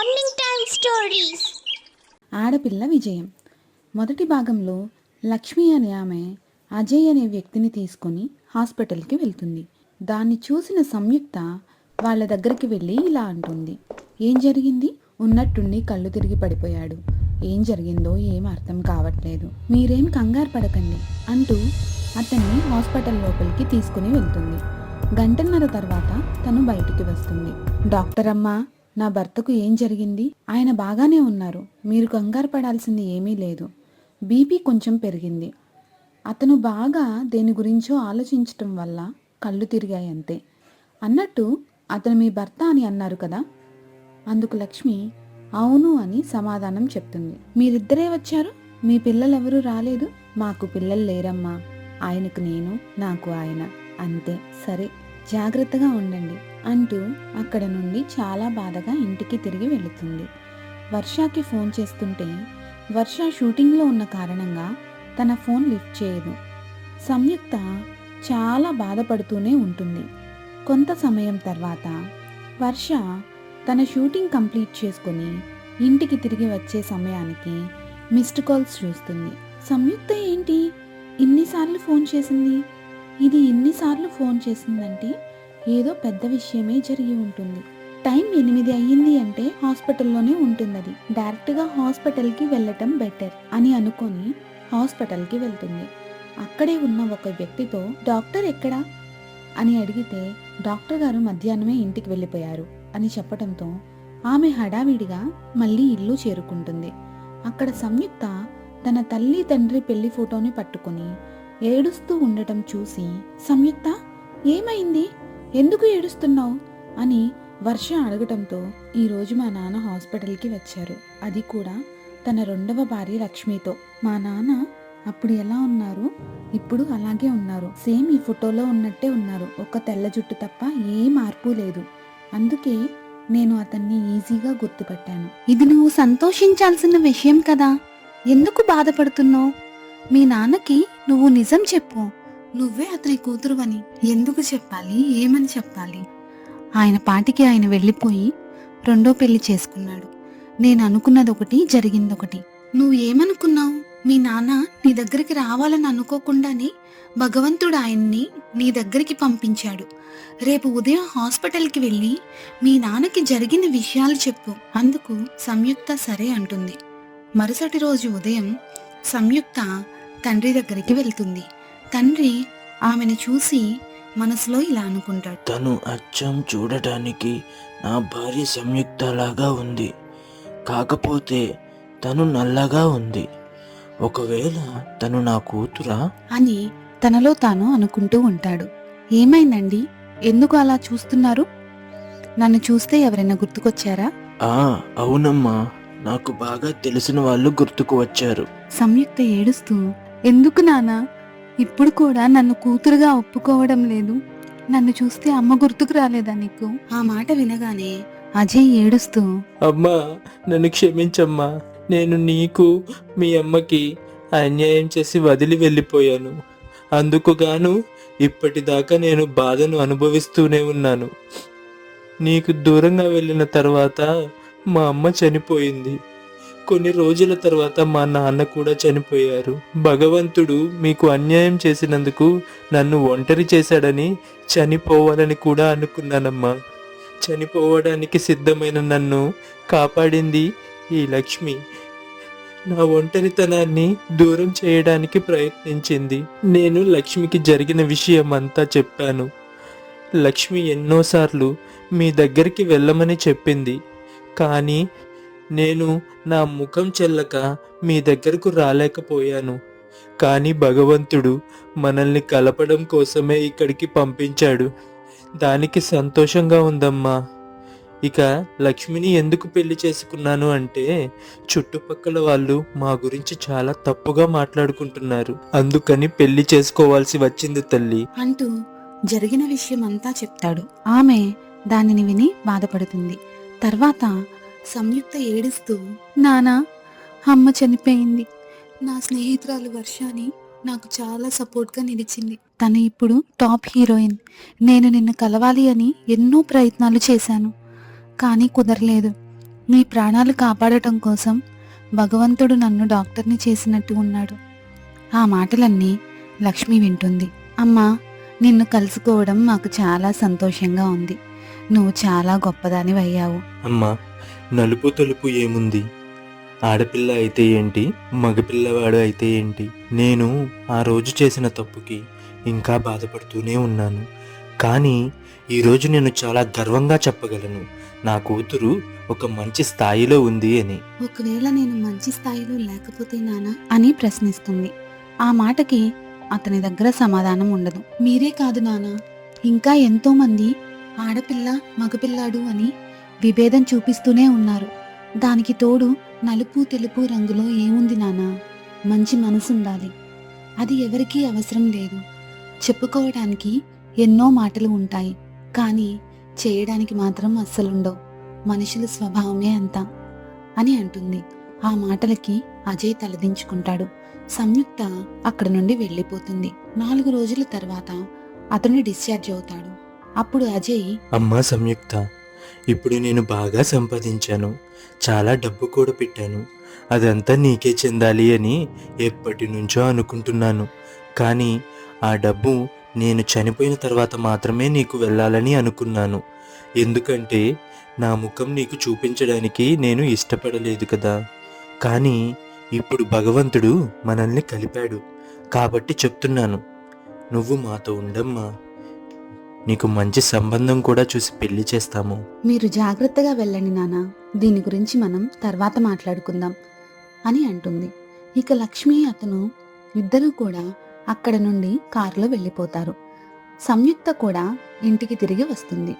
Morning time stories ఆడపిల్ల విజయం. మొదటి భాగంలో లక్ష్మి అనే ఆమె అజయ్ అనే వ్యక్తిని తీసుకొని హాస్పిటల్కి వెళ్తుంది. దాన్ని చూసిన సంయుక్త వాళ్ళ దగ్గరికి వెళ్ళి ఇలా అంటుంది. ఏం జరిగింది? ఉన్నట్టుండి కళ్ళు తిరిగి పడిపోయాడు. ఏం జరిగిందో ఏం అర్థం కావట్లేదు. మీరేం కంగారు పడకండి అంటూ అతన్ని హాస్పిటల్ లోపలికి తీసుకుని వెళ్తుంది. గంటన్నర తర్వాత తను బయటికి వస్తుంది. డాక్టర్ అమ్మా నా భర్తకు ఏం జరిగింది? ఆయన బాగానే ఉన్నారు. మీరు కంగారు పడాల్సింది ఏమీ లేదు. బీపీ కొంచెం పెరిగింది. అతను బాగా దేని గురించో ఆలోచించటం వల్ల కళ్ళు తిరిగాయి అంతే. అన్నట్టు అతను మీ భర్త అని అన్నారు కదా? అందుకు లక్ష్మి అవును అని సమాధానం చెప్తుంది. మీరిద్దరే వచ్చారు? మీ పిల్లలెవరూ రాలేదు? మాకు పిల్లలు లేరమ్మా. ఆయనకు నేను నాకు ఆయన. అంతే. సరే. జాగ్రత్తగా ఉండండి అంటూ అక్కడ నుండి చాలా బాధగా ఇంటికి తిరిగి వెళుతుంది. వర్షాకి ఫోన్ చేస్తుంటే వర్ష షూటింగ్లో ఉన్న కారణంగా తన ఫోన్ లిఫ్ట్ చేయదు. సంయుక్త చాలా బాధపడుతూనే ఉంటుంది. కొంత సమయం తర్వాత వర్ష తన షూటింగ్ కంప్లీట్ చేసుకొని ఇంటికి తిరిగి వచ్చే సమయానికి మిస్డ్ కాల్స్ చూస్తుంది. సంయుక్త ఏంటి? ఇన్నిసార్లు ఫోన్ చేసింది? ఇది ఎన్నిసార్లు ఫోన్ చేసిందంటే ఏదో పెద్ద విషయమే జరిగి ఉంటుంది. టైం ఎనిమిది అయ్యింది అంటే హాస్పిటల్లోనే ఉంటుంది అది డైరెక్ట్గా హాస్పిటల్కి వెళ్ళటం బెటర్ అని అనుకొని హాస్పిటల్కి వెళ్తుంది. అక్కడే ఉన్న ఒక వ్యక్తితో డాక్టర్ ఎక్కడా? అని అడిగితే డాక్టర్ గారు మధ్యాహ్నమే ఇంటికి వెళ్ళిపోయారు అని చెప్పడంతో ఆమె హడావిడిగా మళ్ళీ ఇల్లు చేరుకుంటుంది. అక్కడ సంయుక్త తన తల్లి తండ్రి పెళ్ళి ఫోటోని పట్టుకొని ఏడుస్తూ ఉండటం చూసి సంయుక్త ఏమైంది? ఎందుకు ఏడుస్తున్నావు? అని వర్ష అడగటంతో ఈరోజు మా నాన్న హాస్పిటల్కి వచ్చారు. అది కూడా తన రెండవ భార్య లక్ష్మితో. మా నాన్న అప్పుడు ఎలా ఉన్నారు? ఇప్పుడు అలాగే ఉన్నారు. సేమ్ ఈ ఫోటోలో ఉన్నట్టే ఉన్నారు. ఒక తెల్ల జుట్టు తప్ప ఏ మార్పు లేదు. అందుకే నేను అతన్ని ఈజీగా గుర్తుపట్టాను. ఇది నువ్వు సంతోషించాల్సిన విషయం కదా? ఎందుకు బాధపడుతున్నావు? మీ నాన్నకి నువ్వు నిజం చెప్పు. నువ్వే అతని కూతురువని. ఎందుకు చెప్పాలి? ఏమని చెప్పాలి? ఆయన పాటికి ఆయన వెళ్ళిపోయి రెండో పెళ్ళి చేసుకున్నాడు. నేను అనుకున్నది ఒకటి జరిగిందొకటి. నువ్వు ఏమనుకున్నావు? మీ నాన్న నీ దగ్గరికి రావాలని అనుకోకుండానే భగవంతుడు ఆయన్ని నీ దగ్గరికి పంపించాడు. రేపు ఉదయం హాస్పిటల్కి వెళ్ళి మీ నాన్నకి జరిగిన విషయాలు చెప్పు. అందుకు సంయుక్త సరే అంటుంది. మరుసటి రోజు ఉదయం సంయుక్త తండ్రి దగ్గరికి వెళ్తుంది. తండ్రి ఆమెను చూసి మనసులో ఇలా అనుకుంటాడు. తను అచ్చం చూడటానికి నా భార్య సంయుక్తలాగా ఉంది. కాకపోతే తను నల్లగా ఉంది. ఒకవేళ తను నా కూతురా? అని తనలో తాను అనుకుంటూ ఉంటాడు. ఏమైందండి? ఎందుకు అలా చూస్తున్నారు? నన్ను చూస్తే ఎవరైనా గుర్తుకొచ్చారా? ఆ అవునమ్మా. నాకు బాగా తెలిసిన వాళ్ళు గుర్తుకు వచ్చారు. సంయుక్త ఏడుస్తూ ఎందుకు నానా ఇప్పుడు కూడా నన్ను కూతురుగా ఒప్పుకోవడం లేదు. నన్ను చూస్తే అమ్మ గుర్తుకు రాలేదా నీకు? ఆ మాట వినగానే అజయ్ ఏడుస్తూ అమ్మా నన్ను క్షమించమ్మా. నేను నీకు మీ అమ్మకి అన్యాయం చేసి వదిలి వెళ్ళిపోయాను. అందుకు గాను ఇప్పటిదాకా నేను బాధను అనుభవిస్తూనే ఉన్నాను. నీకు దూరంగా వెళ్ళిన తర్వాత మా అమ్మ చనిపోయింది. కొన్ని రోజుల తర్వాత మా నాన్న కూడా చనిపోయారు. భగవంతుడు మీకు అన్యాయం చేసినందుకు నన్ను ఒంటరి చేశాడని చనిపోవాలని కూడా అనుకున్నానమ్మా. చనిపోవడానికి సిద్ధమైన నన్ను కాపాడింది ఈ లక్ష్మి. నా ఒంటరితనాన్ని దూరం చేయడానికి ప్రయత్నించింది. నేను లక్ష్మికి జరిగిన విషయం అంతా చెప్పాను. లక్ష్మి ఎన్నోసార్లు మీ దగ్గరికి వెళ్ళమని చెప్పింది. కానీ నేను నా ముఖం చెల్లక మీ దగ్గరకు రాలేకపోయాను. కానీ భగవంతుడు మనల్ని కలపడం కోసమే ఇక్కడికి పంపించాడు. దానికి సంతోషంగా ఉందమ్మా. ఇక లక్ష్మిని ఎందుకు పెళ్ళి చేసుకున్నాను అంటే చుట్టుపక్కల వాళ్ళు మా గురించి చాలా తప్పుగా మాట్లాడుకుంటున్నారు. అందుకని పెళ్ళి చేసుకోవాల్సి వచ్చింది తల్లి. అంటూ జరిగిన విషయం అంతా చెప్తాడు. ఆమె దానిని విని బాధపడుతుంది. తర్వాత సంయుక్త ఏడుస్తూ నానా అమ్మ చనిపోయింది. నా స్నేహితురాలు వర్షాని నాకు చాలా సపోర్ట్గా నిలిచింది. తను ఇప్పుడు టాప్ హీరోయిన్. నేను నిన్ను కలవాలి అని ఎన్నో ప్రయత్నాలు చేశాను. కానీ కుదరలేదు. నీ ప్రాణాలు కాపాడటం కోసం భగవంతుడు నన్ను డాక్టర్ని చేసినట్టు ఉన్నాడు. ఆ మాటలన్నీ లక్ష్మి వింటుంది. అమ్మా నిన్ను కలుసుకోవడం మాకు చాలా సంతోషంగా ఉంది. నువ్వు చాలా గొప్పదాని అయ్యావు అమ్మా నలుపు తలుపు ఏముంది? ఆడపిల్ల అయితే ఏంటి? మగపిల్లవాడు అయితే ఏంటి? నేను ఆ రోజు చేసిన తప్పుకి ఇంకా బాధపడుతూనే ఉన్నాను. కానీ ఈరోజు నేను చాలా గర్వంగా చెప్పగలను. నా కూతురు ఒక మంచి స్థాయిలో ఉంది అని. ఒకవేళ నేను మంచి స్థాయిలో లేకపోతే నానా అని ప్రశ్నిస్తుంది. ఆ మాటకి అతని దగ్గర సమాధానం ఉండదు. మీరే కాదు నానా. ఇంకా ఎంతో మంది ఆడపిల్ల మగపిల్లాడు అని విభేదం చూపిస్తూనే ఉన్నారు. దానికి తోడు నలుపు తెలుపు రంగులో ఏముంది నానా? మంచి మనసుండాలి. అది ఎవరికీ అవసరం లేదు. చెప్పుకోవడానికి ఎన్నో మాటలు ఉంటాయి. కానీ చేయడానికి మాత్రం అస్సలుండవు. మనుషుల స్వభావమే అంత అని అంటుంది. ఆ మాటలకి అజయ్ తలదించుకుంటాడు. సంయుక్త అక్కడ నుండి వెళ్ళిపోతుంది. నాలుగు రోజుల తర్వాత అతను డిశ్చార్జ్ అవుతాడు. అప్పుడు అజయ్ అమ్మా సంయుక్త ఇప్పుడు నేను బాగా సంపాదించాను. చాలా డబ్బు కూడా పెట్టాను. అదంతా నీకే చెందాలి అని ఎప్పటి నుంచో అనుకుంటున్నాను. కానీ ఆ డబ్బు నేను చనిపోయిన తర్వాత మాత్రమే నీకు వెళ్ళాలని అనుకున్నాను. ఎందుకంటే నా ముఖం నీకు చూపించడానికి నేను ఇష్టపడలేదు కదా. కానీ ఇప్పుడు భగవంతుడు మనల్ని కలిపాడు. కాబట్టి చెప్తున్నాను. నువ్వు మాతో ఉండమ్మా. నీకు మంచి సంబంధం కూడా చూసి పెళ్ళి చేస్తాము. మీరు జాగ్రత్తగా వెళ్ళండి నానా. దీని గురించి మనం తర్వాత మాట్లాడుకుందాం అని అంటుంది. ఇక లక్ష్మి అతను ఇద్దరూ కూడా అక్కడ నుండి కారులో వెళ్ళిపోతారు. సంయుక్త కూడా ఇంటికి తిరిగి వస్తుంది.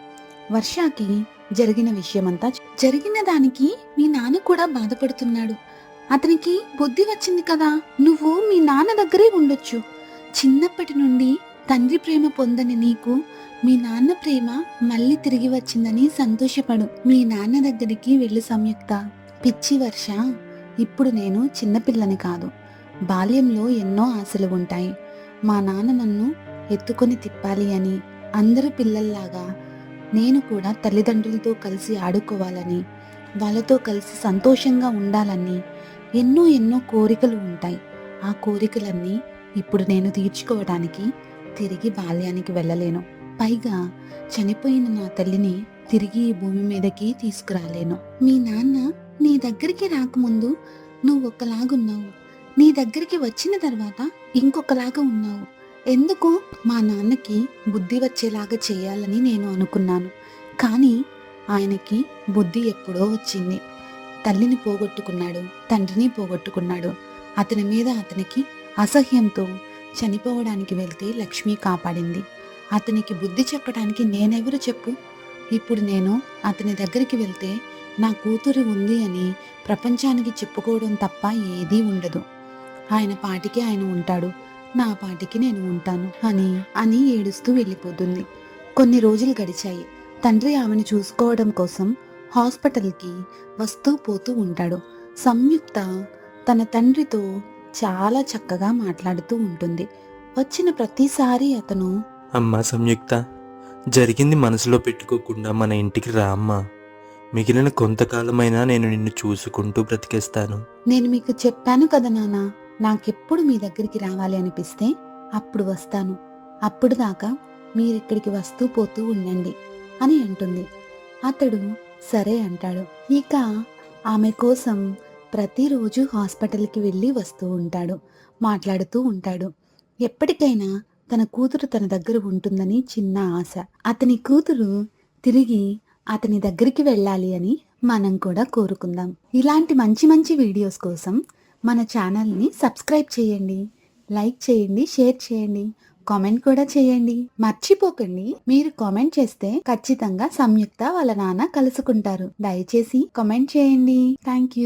వర్షాకి జరిగిన విషయమంతా జరిగిన దానికి మీ నాన్న కూడా బాధపడుతున్నాడు. అతనికి బుద్ధి వచ్చింది కదా. నువ్వు మీ నాన్న దగ్గరే ఉండొచ్చు. చిన్నప్పటి నుండి తండ్రి ప్రేమ పొందని నీకు మీ నాన్న ప్రేమ మళ్ళీ తిరిగి వచ్చిందని సంతోషపడు. మీ నాన్న దగ్గరికి వెళ్ళు సంయుక్త. పిచ్చి వర్ష. ఇప్పుడు నేను చిన్నపిల్లని కాదు. బాల్యంలో ఎన్నో ఆశలు ఉంటాయి. మా నాన్న నన్ను ఎత్తుకొని తిప్పాలి అని అందరు పిల్లల్లాగా నేను కూడా తల్లిదండ్రులతో కలిసి ఆడుకోవాలని వాళ్ళతో కలిసి సంతోషంగా ఉండాలని ఎన్నో ఎన్నో కోరికలు ఉంటాయి. ఆ కోరికలన్నీ ఇప్పుడు నేను తీర్చుకోవడానికి తిరిగి బాల్యానికి వెళ్ళలేను. పైగా చనిపోయిన నా తల్లిని తిరిగి ఈ భూమి మీదకి తీసుకురాలేను. మీ నాన్న నీ దగ్గరికి రాకముందు నువ్వు ఒకలాగున్నావు. నీ దగ్గరికి వచ్చిన తర్వాత ఇంకొకలాగా ఉన్నావు. ఎందుకు? మా నాన్నకి బుద్ధి వచ్చేలాగా చేయాలని నేను అనుకున్నాను. కానీ ఆయనకి బుద్ధి ఎప్పుడో వచ్చింది. తల్లిని పోగొట్టుకున్నాడు తండ్రిని పోగొట్టుకున్నాడు. అతని మీద అతనికి అసహ్యంతో చనిపోవడానికి వెళ్తే లక్ష్మి కాపాడింది. అతనికి బుద్ధి చెప్పడానికి నేనెవరు చెప్పు? ఇప్పుడు నేను అతని దగ్గరికి వెళ్తే నా కూతురు ఉంది అని ప్రపంచానికి చెప్పుకోవడం తప్ప ఏదీ ఉండదు. ఆయన పాటికి ఆయన ఉంటాడు. నా పాటికి నేను ఉంటాను అని అని ఏడుస్తూ వెళ్ళిపోతుంది. కొన్ని రోజులు గడిచాయి. తండ్రి ఆమెను చూసుకోవడం కోసం హాస్పిటల్కి వస్తూ పోతూ ఉంటాడు. సంయుక్త తన తండ్రితో చాలా చక్కగా మాట్లాడుతూ ఉంటుంది. వచ్చిన ప్రతిసారి అతను అమ్మా సంయుక్త జరిగింది మనసులో పెట్టుకోకుండా మన ఇంటికి రా అమ్మా. మిగిలిన కొంతకాలమైనా నేను నిన్ను చూసుకుంటూ బ్రతికేస్తాను. నేను మీకు చెప్పాను కదా నాన్న నాకెప్పుడు మీ దగ్గరికి రావాలి అనిపిస్తే అప్పుడు వస్తాను. అప్పుడు దాకా మీరిక్కడికి వస్తూ పోతూ ఉండండి అని అంటుంది. అతడు సరే అంటాడు. ఇక ఆమె కోసం ప్రతిరోజు హాస్పిటల్కి వెళ్ళి వస్తూ ఉంటాడు మాట్లాడుతూ ఉంటాడు. ఎప్పటికైనా తన కూతురు తన దగ్గర ఉంటుందని చిన్న ఆశ. అతని కూతురు తిరిగి అతని దగ్గరికి వెళ్ళాలి అని మనం కూడా కోరుకుందాం. ఇలాంటి మంచి మంచి వీడియోస్ కోసం మన ఛానల్ని సబ్స్క్రైబ్ చేయండి లైక్ చేయండి షేర్ చేయండి కామెంట్ కూడా చేయండి. మర్చిపోకండి మీరు కామెంట్ చేస్తే ఖచ్చితంగా సంయుక్త వాళ్ళ నాన్న కలుసుకుంటారు. దయచేసి కామెంట్ చేయండి. Thank you.